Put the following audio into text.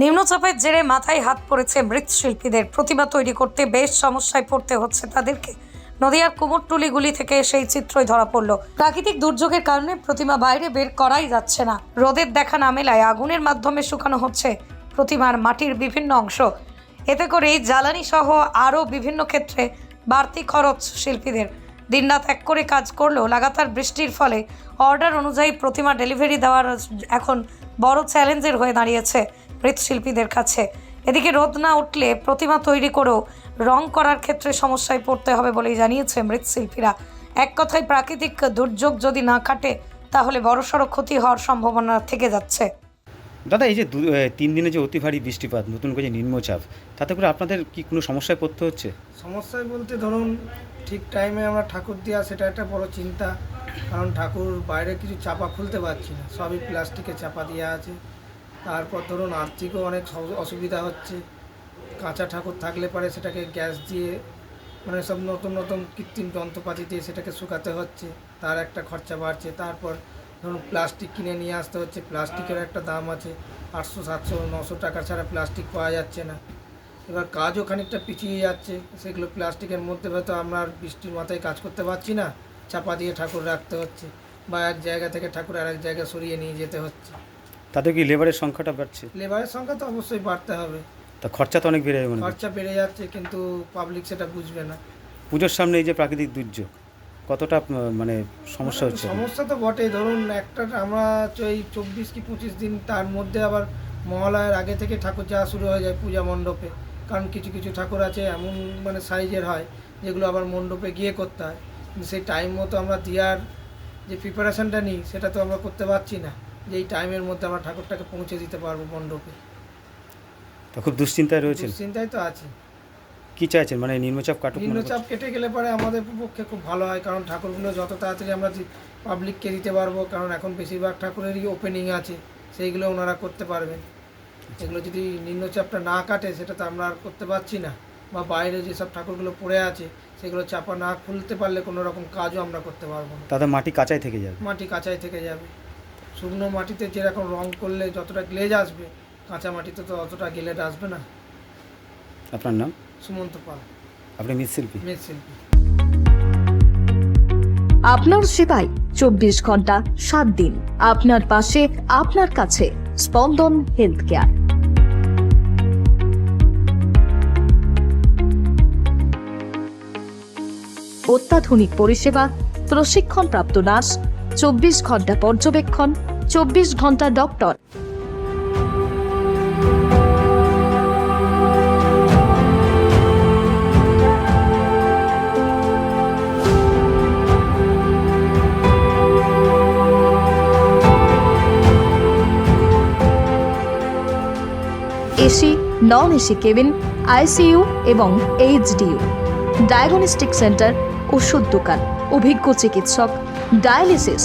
নিম্নচাপের জেরে মাথায় হাত পড়েছে মৃৎশিল্পীদের। প্রতিমা তৈরি করতে বেশ সমস্যায় পড়তে হচ্ছে তাদেরকে। নদিয়ার কুমোরটুলিগুলি থেকে সেই চিত্রই ধরা পড়ল। প্রাকৃতিক দুর্যোগের কারণে প্রতিমা বাইরে বের করাই যাচ্ছে না। রোদের দেখা না মেলায় আগুনের মাধ্যমে শুকানো হচ্ছে প্রতিমার মাটির বিভিন্ন অংশ। এতে করে জ্বালানি সহ আরও বিভিন্ন ক্ষেত্রে বাড়তি খরচ শিল্পীদের। দিনরাত এক করে কাজ করলেও লাগাতার বৃষ্টির ফলে অর্ডার অনুযায়ী প্রতিমা ডেলিভারি দেওয়ার এখন বড় চ্যালেঞ্জের হয়ে দাঁড়িয়েছে। মৃৎশিল্পীদের কাছে। এদিকে রোদ না উঠলে প্রতিমা তৈরি করেও রং করার ক্ষেত্রে সমস্যায় পড়তে হবে বলেই জানিয়েছে মৃৎশিল্পীরা। এক কথায় প্রাকৃতিক দুর্যোগ যদি না কাটে তাহলে বড়সড় ক্ষতি হওয়ার সম্ভাবনা থেকে যাচ্ছে। দাদা এই যে দু- তিন দিনে যে অতি ভারী বৃষ্টিপাত নতুন করে যে নিম্নচাপ তাতে করে আপনাদের কি কোনো সমস্যায় পড়তে হচ্ছে? সমস্যায় বলতে ধরুন ঠিক টাইমে আমরা ঠাকুর দেওয়া সেটা একটা বড় চিন্তা। কারণ ঠাকুর বাইরে কিছু চাপা খুলতে পারছি না। সবই প্লাস্টিকে চাপা দেওয়া আছে। তারপর ধরুন আর্থিকও অনেক অসুবিধা হচ্ছে। কাঁচা ঠাকুর থাকলে পরে সেটাকে গ্যাস দিয়ে মানে সব নতুন নতুন কৃত্রিম যন্ত্রপাতি দিয়ে সেটাকে শুকাতে হচ্ছে, তার একটা খরচা বাড়ছে। তারপর ধরুন প্লাস্টিক কিনে নিয়ে আসতে হচ্ছে প্লাস্টিকের একটা দাম আছে। আটশো, সাতশো, নশো টাকা ছাড়া প্লাস্টিক পাওয়া যাচ্ছে না। এবার কাজও খানিকটা পিছিয়ে যাচ্ছে, সেগুলো প্লাস্টিকের মধ্যে হয়তো আমরা আর বৃষ্টির মাথায় কাজ করতে পারছি না, চাপা দিয়ে ঠাকুর রাখতে হচ্ছে বা এক জায়গা থেকে ঠাকুর আর এক জায়গায় সরিয়ে নিয়ে যেতে হচ্ছে। তাতে কি লেবারের সংখ্যাটা বাড়ছে? লেবারের সংখ্যা তো অবশ্যই বাড়তে হবে। তা খরচা তো অনেক বেড়ে যাবে মনে হয়। খরচা বেড়ে যাচ্ছে কিন্তু পাবলিক সেটা বুঝবে না। পুজোর সামনে এই যে প্রাকৃতিক দুর্যোগ কতটা আহ, মানে সমস্যা হচ্ছে? সমস্যা তো বটেই। ধরুন একটা আমরা চ- এই চব্বিশ কি পঁচিশ দিন তার মধ্যে আবার মহালয়ার আগে থেকে ঠাকুর যাওয়া শুরু হয়ে যায় পূজা মণ্ডপে। কারণ কিছু কিছু ঠাকুর আছে এমন মানে সাইজের হয় যেগুলো আবার মণ্ডপে গিয়ে করতে হয়। কিন্তু সেই টাইম মতো আমরা দেওয়ার যে প্রিপারেশনটা নিই সেটা তো আমরা করতে পারছি না। যে এই টাইমের মধ্যে আমরা ঠাকুরটাকে পৌঁছে দিতে পারব মণ্ডপে। তা খুব দুশ্চিন্তায় রয়েছেন? চিন্তায় তো আছে। কি চাইছেন? মানে নিম্নচাপ কাটুক নিম্নচাপ কেটে গেলে পরে আমাদের পক্ষে খুব ভালো হয় কারণ ঠাকুরগুলো যত তাড়াতাড়ি আমরা পাবলিককে দিতে পারব কারণ এখন বেশিরভাগ ঠাকুরেরই ওপেনিং আছে সেইগুলো ওনারা করতে পারবেন। এগুলো যদি নিম্নচাপটা না কাটে সেটা তো আমরা আর করতে পারছি না বা বাইরে যেসব ঠাকুরগুলো পড়ে আছে সেগুলো চাপা না খুলতে পারলে কোনো রকম কাজও আমরা করতে পারব না। তাতে মাটি কাঁচাই থেকে যাবে? মাটি কাঁচাই থেকে যাবে। শুকনো মাটিতে যেরকম রং করলে যতটা গ্লেজ আসবে কাঁচা মাটিতে তো অতটা গ্লেজ আসবে না। আপনার নাম? সুমন্ত পাল। আপনি মৃৎশিল্পী মৃৎশিল্পী আপনার সেবায় চব্বিশ ঘণ্টা সাত দিন। আপনার পাশে আপনার কাছে স্পন্দন হেলথ কেয়ার অত্যাধুনিক পরিষেবা প্রশিক্ষণপ্রাপ্ত নার্স চব্বিশ ঘণ্টা পর্যবেক্ষণ চব্বিশ ঘণ্টা doctor. AC non AC cabin ICU এবং এইচডিইউ ডায়াগনস্টিক সেন্টার ওষুধ দোকান। অভিজ্ঞ চিকিৎসক ডায়ালিসিস